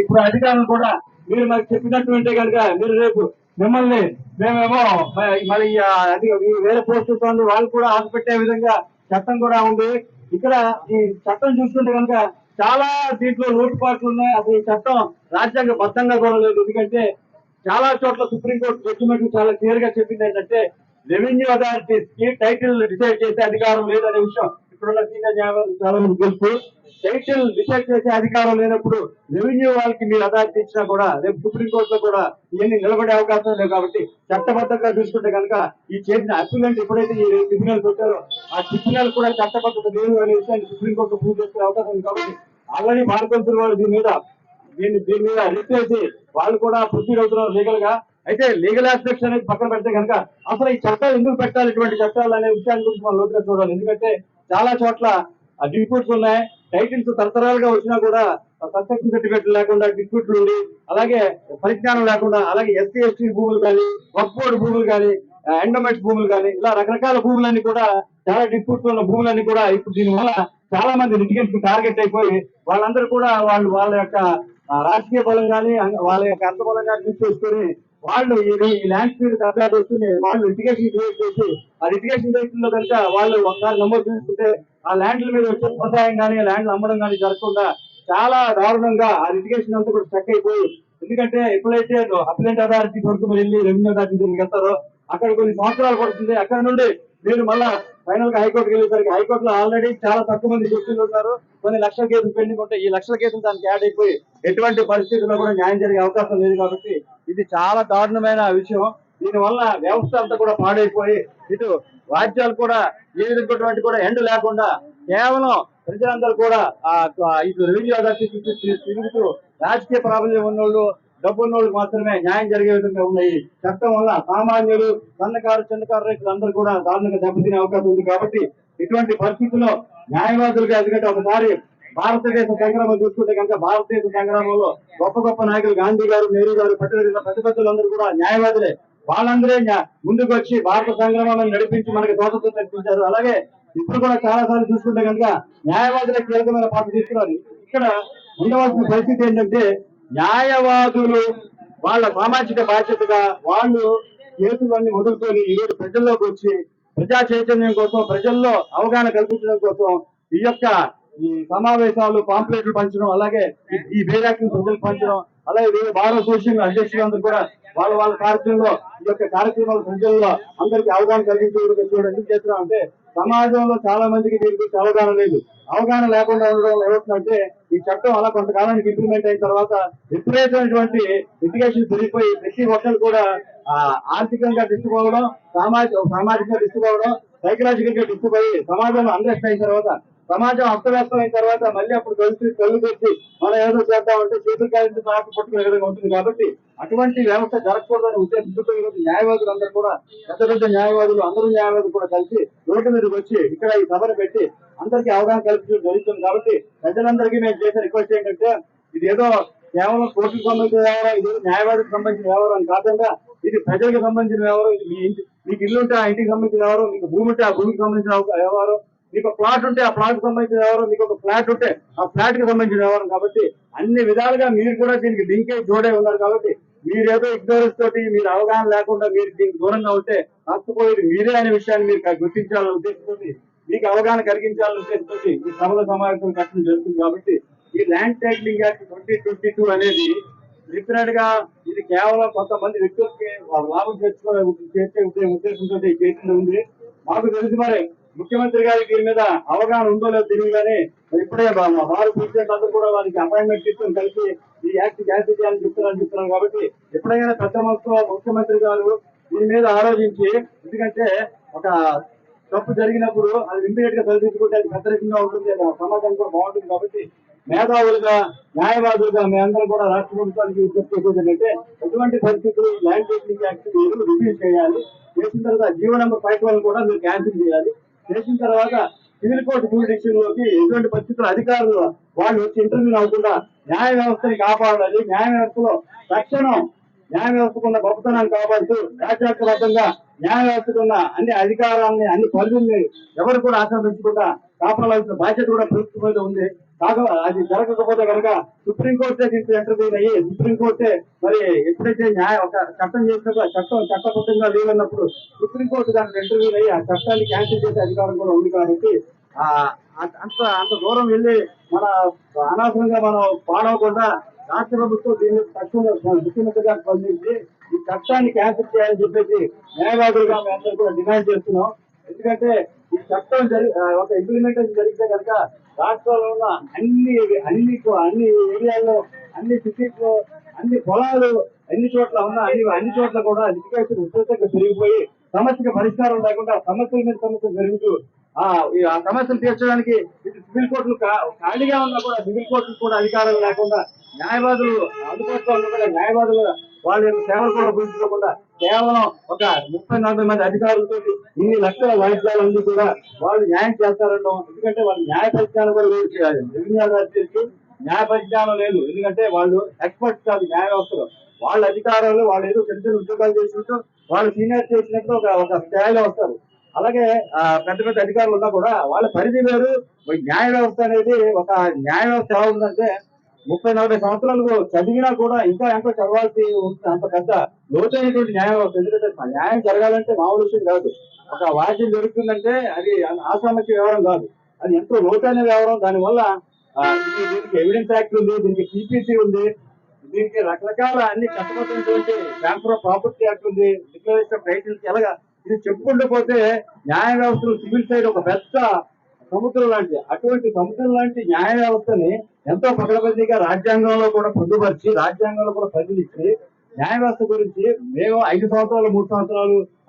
ఇప్పుడు అధికారులు కూడా మీరు మాకు చెప్పినట్టుంటే కనుక మీరు రేపు మిమ్మల్ని మేమేమో మరి వేరే పోస్టు వాళ్ళు కూడా ఆశపెట్టే విధంగా చట్టం కూడా ఉంది. ఇక్కడ ఈ చట్టం చూస్తుంటే కనుక చాలా దీంట్లో లోటుపాట్లు ఉన్నాయి. అసలు ఈ చట్టం రాజ్యాంగ బద్ధంగా కూడా లేదు. ఎందుకంటే చాలా చోట్ల సుప్రీంకోర్టు జడ్జిమెంట్ చాలా క్లియర్గా చెప్పింది ఏంటంటే రెవెన్యూ అథారిటీస్కి టైటిల్ డిసైడ్ చేసే అధికారం లేదనే విషయం చాలా మంది తెలుసు టైటిల్ డిసైడ్ చేసే అధికారం లేనప్పుడు రెవెన్యూ వాళ్ళకి మీరు అథారిటీ ఇచ్చినా కూడా రేపు సుప్రీంకోర్టులో కూడా ఇవన్నీ నిలబడే అవకాశం లేదు కాబట్టి చట్టబద్ధంగా చూసుకుంటే కనుక ఈ చేసిన అప్పిలెంట్ ఎప్పుడైతే ఈ ట్రిబ్యునల్ పెట్టారో ఆ ట్రిబ్యునల్ కూడా చట్టబద్ధత లేదు అనే విషయాన్ని సుప్రీంకోర్టు ప్రూవ్ చేసే అవకాశం ఉంది కాబట్టి ఆల్రెడీ భారతదేశం వాళ్ళు దీని మీద దీన్ని దీని మీద రిట్ చేసి వాళ్ళు కూడా ప్రొసీడ్ అవుతున్నారు లీగల్గా అయితే లీగల్ ఆస్పెక్ట్స్ అనేది పక్కన పెడితే కనుక అసలు ఈ చట్టాలు ఎందుకు పెట్టాలి ఇటువంటి చట్టాలు అనే విషయాన్ని గురించి మనం లోతుగా చూడాలి. ఎందుకంటే చాలా చోట్ల డిస్ప్యూట్స్ ఉన్నాయి. టైటిల్స్ తరతరాలుగా వచ్చినా కూడా కన్స్ట్రక్షన్ సర్టిఫికెట్ లేకుండా డిస్ప్యూట్లు ఉండి అలాగే పరిజ్ఞానం లేకుండా అలాగే ఎస్సీ ఎస్టీ భూములు కానీ వర్క్ భూములు కానీ ఎండోమెంట్స్ భూములు కానీ ఇలా రకరకాల భూములన్నీ కూడా చాలా డిస్ప్యూట్స్ ఉన్న భూములన్నీ కూడా ఇప్పుడు దీని వల్ల చాలా మంది లిటిగెంట్స్ టార్గెట్ అయిపోయి వాళ్ళందరూ కూడా వాళ్ళు వాళ్ళ యొక్క రాజకీయ బలం కానీ వాళ్ళ యొక్క అర్థ బలం కానీ యూజ్ వాళ్ళు ఈ ల్యాండ్ స్పీడ్ కబ్జా చేసుకుని వాళ్ళు లిటిగేషన్ క్రియేట్ చేసి ఆ లిటిగేషన్లో కనుక వాళ్ళు ఒకసారి నమోదు చేసుకుంటే ఆ ల్యాండ్ల మీద వచ్చే వ్యవసాయం కానీ ల్యాండ్లు అమ్మడం కానీ జరగకుండా చాలా దారుణంగా ఆ లిటిగేషన్ అంతా కూడా స్టక్ అయిపోయి ఎందుకంటే ఎప్పుడైతే అప్లెంట్ అథారిటీ వరకు వెళ్ళి రెవెన్యూ అథారిటీ వెళ్తారో అక్కడ కొన్ని సంవత్సరాలు పడుతుంది. అక్కడ నుండి మీరు మళ్ళా ఫైనల్గా హైకోర్టుకి వెళ్ళేసరికి హైకోర్టులో ఆల్రెడీ చాలా తక్కువ మంది జడ్జీలు ఉన్నారు. కొన్ని లక్షల కేసులు పెండింగ్ ఉంటాయి ఈ లక్షల కేసులు దానికి యాడ్ అయిపోయి ఎటువంటి పరిస్థితుల్లో కూడా న్యాయం జరిగే అవకాశం లేదు కాబట్టి ఇది చాలా దారుణమైన విషయం. దీని వల్ల వ్యవస్థ అంతా కూడా పాడైపోయి ఇటు రాజ్యాలు కూడా ఏ విధంగా కూడా ఎండ్ లేకుండా కేవలం ప్రజలందరూ కూడా ఇటు రెవెన్యూ అథారిటీ చుట్టూ తిరుగుతూ రాజకీయ ప్రాబల్యం ఉన్నోళ్ళు డబ్బున్నోళ్ళు మాత్రమే న్యాయం జరిగే విధంగా ఉన్నాయి. చట్టం వల్ల సామాన్యులు సన్నకారు చిన్నకారు రైతులు అందరూ కూడా దారుణంగా దెబ్బతినే అవకాశం ఉంది కాబట్టి ఇటువంటి పరిస్థితుల్లో న్యాయవాదులుగా ఎందుకంటే ఒకసారి భారతదేశ సంగ్రామం చూసుకుంటే కనుక భారతదేశ సంగ్రామంలో గొప్ప గొప్ప నాయకులు గాంధీ గారు నెహ్రూ గారు పటేల్ గారు పెద్ద పెద్దలందరూ కూడా న్యాయవాదులే. వాళ్ళందరే ముందుకు వచ్చి భారత సంగ్రామాన్ని నడిపించి మనకి స్వాతంత్రం తెప్పించారు అలాగే ఇప్పుడు కూడా చాలా సార్లు చూసుకుంటే కనుక న్యాయవాదులే కీలకమైన పాత్ర తీసుకున్నారు. ఇక్కడ ఉండవలసిన పరిస్థితి ఏంటంటే న్యాయవాదులు వాళ్ళ సామాజిక బాధ్యతగా వాళ్ళు కేసులన్నీ వదులుకొని ఈరోజు ప్రజల్లోకి వచ్చి ప్రజా చైతన్యం కోసం ప్రజల్లో అవగాహన కల్పించడం కోసం ఈ యొక్క ఈ సమావేశాలు పాంప్లెట్లు పంచడం అలాగే ఈ- ఈ ప్రజలు పంచడం అలాగే భారత అసోసియేషన్ అధ్యక్షులు అందరూ కూడా వాళ్ళ వాళ్ళ కార్యక్రమంలో ఈ యొక్క కార్యక్రమాలు ప్రజల్లో అందరికీ అవగాహన కలిగించే చూడండి. చేస్తున్నాం అంటే సమాజంలో చాలా మందికి దీని గురించి అవగాహన లేదు. అవగాహన లేకుండా ఉండడం ఏమవుతుందంటే ఈ చట్టం అలా కొంతకాలానికి ఇంప్లిమెంట్ అయిన తర్వాత విపరీతమైనటువంటి లిటిగేషన్ పెరిగిపోయి ప్రతి ఒక్కరు కూడా ఆర్థికంగా డిస్టుపోవడం సామాజిక సామాజికంగా డిస్టుపోవడం సైకలాజికల్గా డిస్టుపోయి సమాజంలో అండర్స్టాండ్ అయిన తర్వాత సమాజం అస్తవ్యస్తం అయిన తర్వాత మళ్ళీ అప్పుడు కలిసి కళ్ళు తెచ్చి మనం ఏదో చేద్దామంటే చేతులు కాలించి నాకు పట్టుకునే విధంగా ఉంటుంది కాబట్టి అటువంటి వ్యవస్థ జరగకూడదని ఉద్దేశంతో ఈరోజు న్యాయవాదులు అందరూ కూడా పెద్ద పెద్ద న్యాయవాదులు అందరూ న్యాయవాదులు కూడా కలిసి రోడ్డు మీదకి వచ్చి ఇక్కడ ఈ సభను పెట్టి అందరికీ అవగాహన కల్పించడం జరుగుతుంది కాబట్టి ప్రజలందరికీ మేము చేసే రిక్వెస్ట్ ఏంటంటే ఇది ఏదో కేవలం కోర్టుకు సంబంధించిన వ్యవహారం ఇది న్యాయవాదికి సంబంధించిన వ్యవహారం కాకుండా ఇది ప్రజలకు సంబంధించిన వ్యవహారం ఇది మీ ఇంటి మీకు ఇల్లుంటే ఆ ఇంటికి సంబంధించిన వ్యవహారం మీకు భూమి ఉంటే ఆ భూమికి సంబంధించిన వ్యవహారం మీకు ప్లాట్ ఉంటే ఆ ప్లాట్కి సంబంధించిన వ్యవహారం మీకు ఒక ఫ్లాట్ ఉంటే ఆ ఫ్లాట్కి సంబంధించిన వ్యవహారం కాబట్టి అన్ని విధాలుగా మీరు కూడా దీనికి లింకే జోడే ఉన్నారు కాబట్టి మీరేదో ఇగ్నోరెన్స్ తోటి మీరు అవగాహన లేకుండా మీరు దీనికి దూరంగా ఉంటే నష్టపోయేది మీరే అనే విషయాన్ని మీరు గుర్తించాలనే ఉద్దేశంతో మీకు అవగాహన కలిగించాలనే ఉద్దేశంతో ఈ సభల సమావేశం కట్టడం జరుగుతుంది కాబట్టి ఈ land titling act twenty twenty two అనేది డెఫినెట్గా ఇది కేవలం కొంతమంది వ్యక్తులకి లాభం తెచ్చుకోవడం చేసే ఉద్దేశంతో చేసింది ఉంది. మాకు తెలిసి మరి ముఖ్యమంత్రి గారికి దీని మీద అవగాహన ఉందో లేదో తెలియదు కానీ మరి ఇప్పుడే మా- వారు ప్రెసిడెంట్ కూడా వారికి అపాయింట్మెంట్ తీసుకొని కలిసి ఈ యాక్ట్ క్యాన్సిల్ చేయాలని చెప్తున్నారని చెప్తున్నారు కాబట్టి ఎప్పుడైనా పెద్ద మనసులో ముఖ్యమంత్రి గారు దీని మీద ఆలోచించి ఎందుకంటే ఒక తప్పు జరిగినప్పుడు అది ఇమ్మీడియట్గా సరిదిద్దుకుంటే అది వ్యతిరేకంగా ఉంటుంది సమాజం కూడా బాగుంటుంది కాబట్టి మేధావులుగా న్యాయవాదులుగా మేమందరం కూడా రాష్ట్ర ప్రభుత్వానికి విజ్ఞప్తి చేసేది ఏంటంటే ఎటువంటి పరిస్థితులు ల్యాండ్ టేకింగ్ యాక్ట్ మీరు రివ్యూ చేయాలి. చేసిన తర్వాత జీవో నెంబర్ ఫైవ్ కూడా మీరు క్యాన్సిల్ చేయాలి. చేసిన తర్వాత సివిల్ కోర్టు జ్యూడిక్షన్లోకి ఎటువంటి పరిస్థితులు అధికారులు వాళ్ళు వచ్చి ఇంటర్వ్యూ అవ్వకుండా న్యాయ వ్యవస్థని కాపాడాలి. న్యాయ వ్యవస్థలో తక్షణం న్యాయ వ్యవస్థకున్న గొప్పతనం కాపాడుతూ రాజ్యాంగబద్ధంగా న్యాయ వ్యవస్థకున్న అన్ని అధికారాన్ని అన్ని పరిధుల్ని ఎవరు కూడా ఆక్రమించకుండా కాపాడాల్సిన బాధ్యత కూడా ప్రభుత్వం ఉంది. కాక అది జరగకపోతే కనుక సుప్రీంకోర్టే దీంట్లో ఇంటర్వ్యూన్ అయ్యి సుప్రీంకోర్టే మరి ఎప్పుడైతే న్యాయ ఒక చట్టం చేసినప్పుడు చట్టం చట్టబద్ధంగా లేదన్నప్పుడు సుప్రీంకోర్టు దాంట్లో ఇంటర్వ్యూలు అయ్యి ఆ చట్టాన్ని క్యాన్సిల్ చేసే అధికారం కూడా ఉంది కాబట్టి ఆ అంత అంత అంత దూరం వెళ్ళి మన అనవసరంగా మనం పాడవకుండా రాష్ట్ర ప్రభుత్వం దీన్ని తక్షణంగా ముఖ్యమంత్రిగా స్పందించి ఈ చట్టాన్ని క్యాన్సిల్ చేయాలని చెప్పేసి న్యాయవాదులుగా మేమందరూ కూడా డిమాండ్ చేస్తున్నాం. ఎందుకంటే ఈ చట్టం జరి ఒక ఇంప్లిమెంటేషన్ జరిగితే కనుక రాష్ట్రంలో ఉన్న అన్ని అన్ని అన్ని ఏరియాల్లో అన్ని సిటీస్లో అన్ని పొలాలు అన్ని చోట్ల ఉన్న అన్ని అన్ని చోట్ల కూడా లిటిగేషన్ విపరీతంగా పెరిగిపోయి సమస్యకి పరిష్కారం లేకుండా సమస్యల మీద సమస్యలు పెరుగుతూ ఆ ఈ ఆ సమస్యలు తీర్చడానికి ఇటు సివిల్ కోర్టులు కా- ఖాళీగా ఉన్నా కూడా సివిల్ కోర్టులు కూడా అధికారం లేకుండా న్యాయవాదులు అందుబాటులో ఉన్న కూడా న్యాయవాదులు వాళ్ళ యొక్క సేవలు కూడా గురించుకోకుండా కేవలం ఒక ముప్పై నలభై మంది అధికారులతో ఇన్ని లక్షల వాయిద్యాలు ఉంది కూడా వాళ్ళు న్యాయం చేస్తారనడం ఎందుకంటే వాళ్ళు న్యాయ పరిజ్ఞానం కూడా రెవెన్యూ న్యాయ పరిజ్ఞానం లేదు. ఎందుకంటే వాళ్ళు ఎక్స్పర్ట్స్ కాదు న్యాయ వ్యవస్థలో వాళ్ళ అధికారులు వాళ్ళు ఏదో చిన్న చిన్న ఉద్యోగాలు చేసినట్టు వాళ్ళు సీనియర్ చేసినట్టు ఒక ఒక స్థాయిలో వస్తారు. అలాగే పెద్ద పెద్ద అధికారులు ఉన్నా కూడా వాళ్ళ పరిధి వేరు. న్యాయ వ్యవస్థ అనేది ఒక న్యాయ వ్యవస్థ ఎలా ఉందంటే ముప్పై నలభై సంవత్సరాలు చదివినా కూడా ఇంకా ఎంతో చదవాల్సి ఉంటుంది అంత పెద్ద లోతైనటువంటి న్యాయ వ్యవస్థ. ఎందుకంటే న్యాయం జరగాలంటే మామూలు విషయం కాదు. ఒక వాద్యం జరుగుతుందంటే అది ఆసామస్య వ్యవహారం కాదు. అది ఎంతో లోతైన వ్యవహారం. దానివల్ల దీనికి ఎవిడెన్స్ యాక్ట్ ఉంది దీనికి సిపిసి ఉంది. దీనికి రకరకాల అన్ని చట్టబద్ధమైనటువంటి ట్రాన్స్ఫర్ ప్రాపర్టీ యాక్ట్ ఉంది డిక్లరేషన్ ఆఫ్ రైట్స్ ఎలాగా? ఇది చెప్పుకుంటూ పోతే న్యాయ వ్యవస్థలు సివిల్ సైడ్ ఒక పెద్ద సముద్రం లాంటి అటువంటి సముద్రం లాంటి న్యాయ వ్యవస్థని ఎంతో పకడబందీగా రాజ్యాంగంలో కూడా పొందుపరిచి రాజ్యాంగంలో కూడా పరిశీలించి న్యాయ వ్యవస్థ గురించి మేము ఐదు సంవత్సరాలు మూడు సంవత్సరాలు